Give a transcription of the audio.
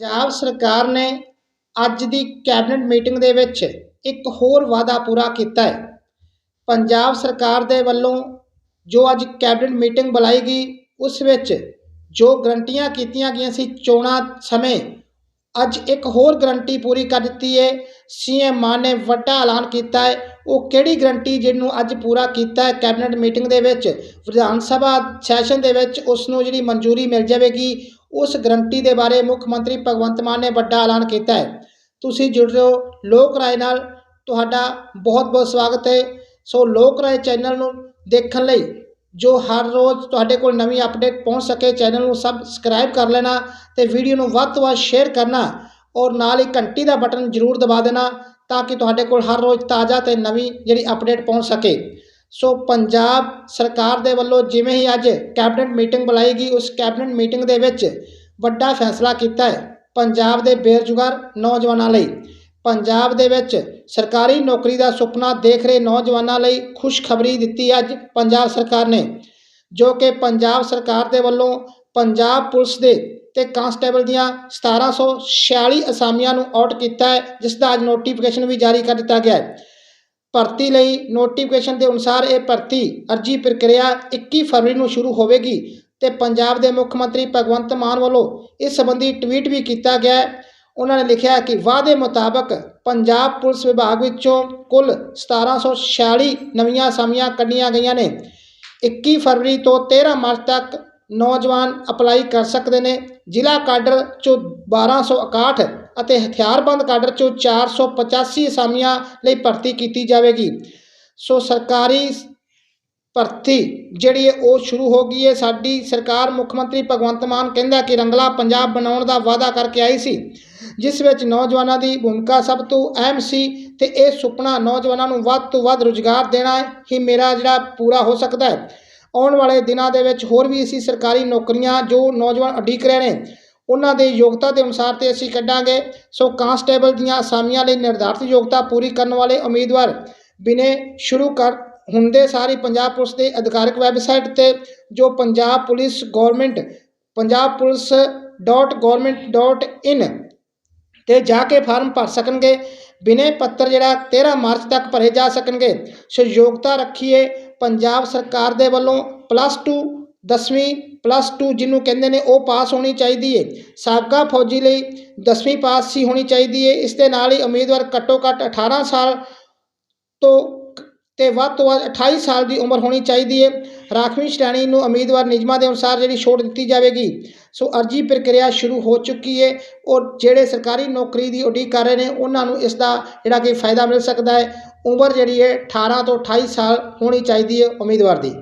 ਪੰਜਾਬ ਸਰਕਾਰ ਨੇ ਅੱਜ ਦੀ ਕੈਬਨਿਟ ਮੀਟਿੰਗ ਦੇ ਵਿੱਚ ਇੱਕ ਹੋਰ ਵਾਅਦਾ ਪੂਰਾ ਕੀਤਾ ਹੈ। ਪੰਜਾਬ ਸਰਕਾਰ ਦੇ ਵੱਲੋਂ ਜੋ ਅੱਜ ਕੈਬਨਿਟ ਮੀਟਿੰਗ ਬੁਲਾਈ ਗਈ, ਉਸ ਵਿੱਚ ਜੋ ਗਰੰਟੀਆਂ ਕੀਤੀਆਂ ਗਈਆਂ ਸੀ ਚੋਣਾਂ ਸਮੇਂ, ਅੱਜ ਇੱਕ ਹੋਰ ਗਰੰਟੀ ਪੂਰੀ ਕਰ ਦਿੱਤੀ ਹੈ। ਸੀਐਮ ਮਾਨ ਨੇ ਵੱਡਾ ਐਲਾਨ ਕੀਤਾ ਹੈ। ਉਹ ਕਿਹੜੀ ਗਰੰਟੀ ਜਿਹਨੂੰ ਅੱਜ ਪੂਰਾ ਕੀਤਾ ਹੈ ਕੈਬਨਿਟ ਮੀਟਿੰਗ ਦੇ ਵਿੱਚ? ਵਿਧਾਨ ਸਭਾ ਸੈਸ਼ਨ ਦੇ ਵਿੱਚ ਉਸ ਨੂੰ ਜਿਹੜੀ ਮਨਜ਼ੂਰੀ ਮਿਲ ਜਾਵੇਗੀ ਉਸ ਗਰੰਟੀ ਦੇ ਬਾਰੇ ਮੁੱਖ ਮੰਤਰੀ ਭਗਵੰਤ ਮਾਨ ਨੇ ਵੱਡਾ ਐਲਾਨ ਕੀਤਾ ਹੈ। ਤੁਸੀਂ ਜੁੜ ਰਹੇ ਹੋ ਲੋਕ ਰਾਏ ਨਾਲ। ਤੁਹਾਡਾ ਬਹੁਤ ਬਹੁਤ ਸਵਾਗਤ ਹੈ। ਸੋ ਲੋਕ ਰਾਏ ਚੈਨਲ ਨੂੰ ਦੇਖਣ ਲਈ ਜੋ ਹਰ ਰੋਜ਼ ਤੁਹਾਡੇ ਕੋਲ ਨਵੀਂ ਅਪਡੇਟ ਪਹੁੰਚ ਸਕੇ, ਚੈਨਲ ਨੂੰ ਸਬਸਕ੍ਰਾਈਬ ਕਰ ਲੈਣਾ ਤੇ ਵੀਡੀਓ ਨੂੰ ਵੱਧ ਤੋਂ ਵੱਧ ਸ਼ੇਅਰ ਕਰਨਾ ਔਰ ਨਾਲ ਹੀ ਘੰਟੀ ਦਾ ਬਟਨ ਜ਼ਰੂਰ ਦਬਾ ਦੇਣਾ ਤਾਂ ਕਿ ਤੁਹਾਡੇ ਕੋਲ ਹਰ ਰੋਜ਼ ਤਾਜ਼ਾ ਤੇ ਨਵੀਂ ਜਿਹੜੀ ਅਪਡੇਟ ਪਹੁੰਚ ਸਕੇ। ਸੋ ਪੰਜਾਬ ਸਰਕਾਰ ਦੇ ਵੱਲੋਂ ਜਿਵੇਂ ਹੀ ਅੱਜ ਕੈਬਨਿਟ ਮੀਟਿੰਗ ਬੁਲਾਈ ਗਈ, ਉਸ ਕੈਬਨਿਟ ਮੀਟਿੰਗ ਦੇ ਵਿੱਚ ਵੱਡਾ ਫੈਸਲਾ ਕੀਤਾ ਹੈ ਪੰਜਾਬ ਦੇ ਬੇਰੁਜ਼ਗਾਰ ਨੌਜਵਾਨਾਂ ਲਈ। ਪੰਜਾਬ ਦੇ ਵਿੱਚ ਸਰਕਾਰੀ ਨੌਕਰੀ ਦਾ ਸੁਪਨਾ ਦੇਖ ਰਹੇ ਨੌਜਵਾਨਾਂ ਲਈ ਖੁਸ਼ਖਬਰੀ ਦਿੱਤੀ ਅੱਜ ਪੰਜਾਬ ਸਰਕਾਰ ਨੇ, ਜੋ ਕਿ ਪੰਜਾਬ ਸਰਕਾਰ ਦੇ ਵੱਲੋਂ ਪੰਜਾਬ ਪੁਲਿਸ ਦੇ ਤੇ ਕਾਂਸਟੇਬਲ ਦੀਆਂ 1746 ਅਸਾਮੀਆਂ ਨੂੰ ਆਊਟ ਕੀਤਾ ਹੈ, ਜਿਸ ਦਾ ਅੱਜ ਨੋਟੀਫਿਕੇਸ਼ਨ ਵੀ ਜਾਰੀ ਕਰ ਦਿੱਤਾ ਗਿਆ ਹੈ। ਭਰਤੀ ਲਈ ਨੋਟੀਫਿਕੇਸ਼ਨ ਦੇ ਅਨੁਸਾਰ ਇਹ ਭਰਤੀ ਅਰਜੀ ਪ੍ਰਕਿਰਿਆ 21 ਫਰਵਰੀ ਨੂੰ ਸ਼ੁਰੂ ਹੋਵੇਗੀ ਤੇ ਪੰਜਾਬ ਦੇ ਮੁੱਖ ਮੰਤਰੀ ਭਗਵੰਤ ਮਾਨ ਵੱਲੋਂ ਇਸ ਸੰਬੰਧੀ ਟਵੀਟ ਵੀ ਕੀਤਾ ਗਿਆ ਉਹਨਾਂ ਨੇ ਲਿਖਿਆ ਕਿ ਵਾਅਦੇ ਮੁਤਾਬਕ ਪੰਜਾਬ ਪੁਲਿਸ ਵਿਭਾਗ ਵਿੱਚੋਂ ਕੁੱਲ 1746 ਨਵੀਆਂ ਅਸਾਮੀਆਂ ਕੱਢੀਆਂ ਗਈਆਂ ਨੇ। 21 ਫਰਵਰੀ ਤੋਂ 13 ਮਾਰਚ ਤੱਕ ਨੌਜਵਾਨ ਅਪਲਾਈ ਕਰ ਸਕਦੇ ਨੇ। ਜ਼ਿਲ੍ਹਾ ਕਾਡਰ ਚੋਂ 1261 ਅਤੇ ਹਥਿਆਰਬੰਦ ਕਾਡਰ ਚੋਂ 485 ਅਸਾਮੀਆਂ ਲਈ ਭਰਤੀ ਕੀਤੀ ਜਾਵੇਗੀ। ਸੋ ਸਰਕਾਰੀ ਭਰਤੀ ਜਿਹੜੀ ਹੈ ਉਹ ਸ਼ੁਰੂ ਹੋ ਗਈ ਹੈ। ਸਾਡੀ ਸਰਕਾਰ ਮੁੱਖ ਮੰਤਰੀ ਭਗਵੰਤ ਮਾਨ ਕਹਿੰਦਾ ਕਿ ਰੰਗਲਾ ਪੰਜਾਬ ਬਣਾਉਣ ਦਾ ਵਾਅਦਾ ਕਰਕੇ ਆਈ ਸੀ, ਜਿਸ ਵਿੱਚ ਨੌਜਵਾਨਾਂ ਦੀ ਭੂਮਿਕਾ ਸਭ ਤੋਂ ਅਹਿਮ ਸੀ ਤੇ ਇਹ ਸੁਪਨਾ ਨੌਜਵਾਨਾਂ ਨੂੰ ਵੱਧ ਤੋਂ ਵੱਧ ਰੁਜ਼ਗਾਰ ਦੇਣਾ ਹੀ ਮੇਰਾ ਜਿਹੜਾ ਪੂਰਾ ਹੋ ਸਕਦਾ ਹੈ। ਆਉਣ ਵਾਲੇ ਦਿਨਾਂ ਦੇ ਵਿੱਚ ਹੋਰ ਵੀ ਅਸੀਂ ਸਰਕਾਰੀ ਨੌਕਰੀਆਂ ਜੋ ਨੌਜਵਾਨ ਉਡੀਕ ਰਹੇ ਨੇ, ਉਹਨਾਂ ਦੇ ਯੋਗਤਾ ਦੇ ਅਨੁਸਾਰ ਤੇ ਅਸੀਂ ਕੱਢਾਂਗੇ। ਸੋ ਕਾਂਸਟੇਬਲ ਦੀਆਂ ਅਸਾਮੀਆਂ ਲਈ ਨਿਰਧਾਰਤ ਯੋਗਤਾ ਪੂਰੀ ਕਰਨ ਵਾਲੇ ਉਮੀਦਵਾਰ ਬਿਨੇ ਸ਼ੁਰੂ ਕਰ ਹੁੰਦੇ ਸਾਰੀ ਪੰਜਾਬ ਪੁਲਿਸ ਦੇ ਅਧਿਕਾਰਕ ਵੈਬਸਾਈਟ ਤੇ, ਜੋ Punjab police government, Punjab police dot government dot in ਤੇ ਜਾ ਕੇ ਫਾਰਮ ਭਰ ਸਕਣਗੇ। ਬਿਨੇ ਪੱਤਰ ਜਿਹੜਾ 13 ਮਾਰਚ ਤੱਕ ਭਰੇ ਜਾ ਸਕਣਗੇ। ਸੋ ਯੋਗਤਾ ਰੱਖੀਏ ਪੰਜਾਬ ਸਰਕਾਰ ਦੇ ਵੱਲੋਂ ਪਲੱਸ 2 ਦਸਵੀਂ ਪਲੱਸ 2 ਜਿਹਨੂੰ ਕਹਿੰਦੇ ਨੇ, ਉਹ ਪਾਸ ਹੋਣੀ ਚਾਹੀਦੀ ਹੈ ਸਾਬਕਾ ਫੌਜੀ ਲਈ ਦਸਵੀਂ ਪਾਸ ਹੀ ਹੋਣੀ ਚਾਹੀਦੀ ਹੈ ਇਸ ਦੇ ਨਾਲ ਹੀ ਉਮੀਦਵਾਰ ਘੱਟੋ ਘੱਟ 18 ਸਾਲ ਤੋਂ ਤੇ ਵੱਧ ਤੋਂ ਵੱਧ 28 ਸਾਲ ਦੀ ਉਮਰ ਹੋਣੀ ਚਾਹੀਦੀ ਹੈ ਰਾਖਵੀਂ ਸ਼੍ਰੇਣੀ ਨੂੰ ਉਮੀਦਵਾਰ ਨਿਯਮਾਂ ਦੇ ਅਨੁਸਾਰ ਜਿਹੜੀ ਛੋਟ ਦਿੱਤੀ ਜਾਵੇਗੀ, ਸੋ ਅਰਜੀ ਪ੍ਰਕਿਰਿਆ ਸ਼ੁਰੂ ਹੋ ਚੁੱਕੀ ਹੈ ਔਰ ਜਿਹੜੇ ਸਰਕਾਰੀ ਨੌਕਰੀ ਦੀ ਉਡੀਕ ਕਰ ਰਹੇ ਨੇ, ਉਹਨਾਂ ਨੂੰ ਇਸ ਦਾ ਜਿਹੜਾ ਕਿ ਫਾਇਦਾ ਮਿਲ ਸਕਦਾ ਹੈ ਉਮਰ ਜਿਹੜੀ ਹੈ 18 ਤੋਂ 28 ਸਾਲ ਹੋਣੀ ਚਾਹੀਦੀ ਹੈ ਉਮੀਦਵਾਰ ਦੀ।